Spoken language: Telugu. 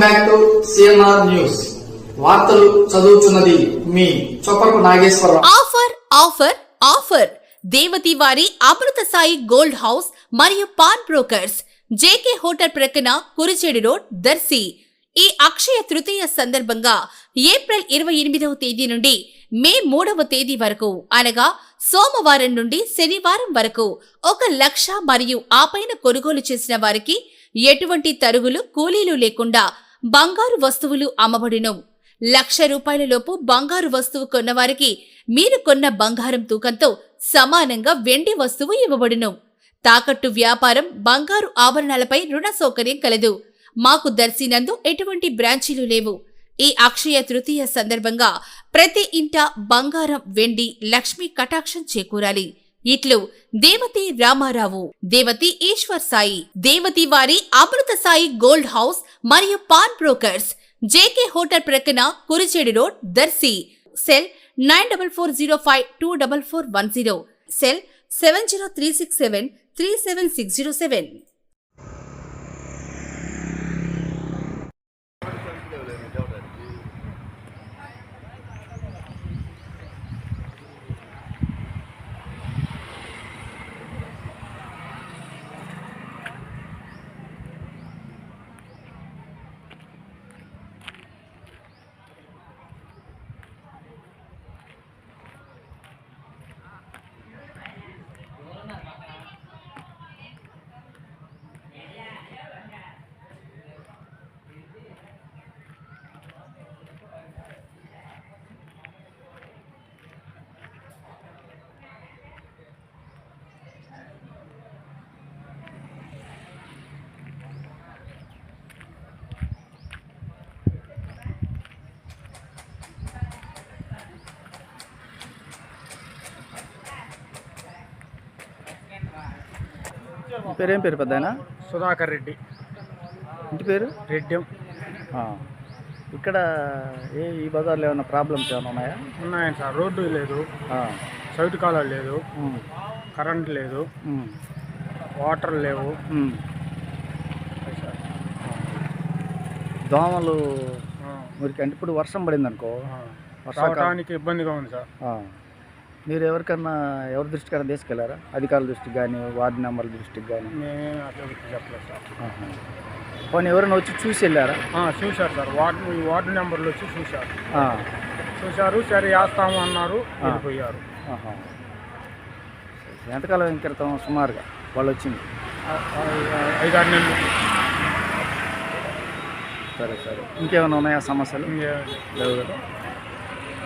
Welcome back to CNR news వార్తలు చదువుతున్నది మీ చొప్పకు Nageswararao. Offer offer offer. Devathi వారి అమృత సాయి గోల్డ్ హౌస్ మరియు పాన్ బ్రోకర్స్. జేకే హోటల్ ప్రక్కన కురిచేడు రోడ్ దర్శి. ఈ అక్షయ తృతీయ సందర్భంగా ఏప్రిల్ ఇరవై ఎనిమిదవ తేదీ నుండి మే మూడవ తేదీ వరకు అనగా సోమవారం నుండి శనివారం వరకు ఒక లక్ష మరియు ఆ పైన కొనుగోలు చేసిన వారికి ఎటువంటి తరుగులు కూలీలు లేకుండా బంగారు వస్తువులు అమ్మబడును లక్ష రూపాయల లోపు బంగారు వస్తువు కొన్నవారికి మీరు కొన్న బంగారం తూకంతో సమానంగా వెండి వస్తువు ఇవ్వబడును. తాకట్టు వ్యాపారం బంగారు ఆభరణాలపై రుణ సౌకర్యం కలదు. మాకు దర్శినందు ఎటువంటి బ్రాంచీలు లేవు. ఈ అక్షయ తృతీయ సందర్భంగా ప్రతి ఇంట బంగారం వెండి లక్ష్మీ కటాక్షం చేకూరాలి. ఇట్లు దేవతి రామారావు దేవతి ఈశ్వర్ సాయి దేవతి వారి అమృత సాయి గోల్డ్ హౌస్ మరియు పాన్ బ్రోకర్స్ జేకే హోటల్ ప్రక్కన Kurichedu road Darsi cell nine double four zero five two double four one zero cell seven zero three six seven three seven six zero seven మీ పేరేం పేరు పెద్ద సుధాకర్ రెడ్డి. ఇంటి పేరు? రెడ్డి. ఇక్కడ ఏ ఈ బజార్లో ఏమైనా ప్రాబ్లమ్స్ ఏమైనా ఉన్నాయా? ఉన్నాయండి సార్. రోడ్డు లేదు. ఆ. సైడ్ కాలువ లేదు. కరెంట్ లేదు. వాటర్ లేవు. దోమలు మీకు అంటే ఇప్పుడు వర్షం పడింది అనుకో రావడానికి ఇబ్బందిగా ఉంది సార్. మీరు ఎవరికన్నా ఎవరి దృష్టికైనా తీసుకెళ్ళారా? అధికారుల దృష్టికి కానీ వార్డు మెంబర్ల దృష్టికి కానీ అట్లా చెప్పలేదు సార్. పోనీ ఎవరైనా వచ్చి చూసి వెళ్ళారా? చూశారు సార్. వార్డు వార్డు నెంబర్లు వచ్చి చూశారు. చూశారు సరే వేస్తాము అన్నారు వెళ్ళిపోయారు. ఎంతకాలం క్రితం సుమారుగా వాళ్ళు వచ్చింది? ఐదారు నెలలు. సరే సరే. ఇంకేమైనా ఉన్నాయా సమస్యలు? లేవు కదా?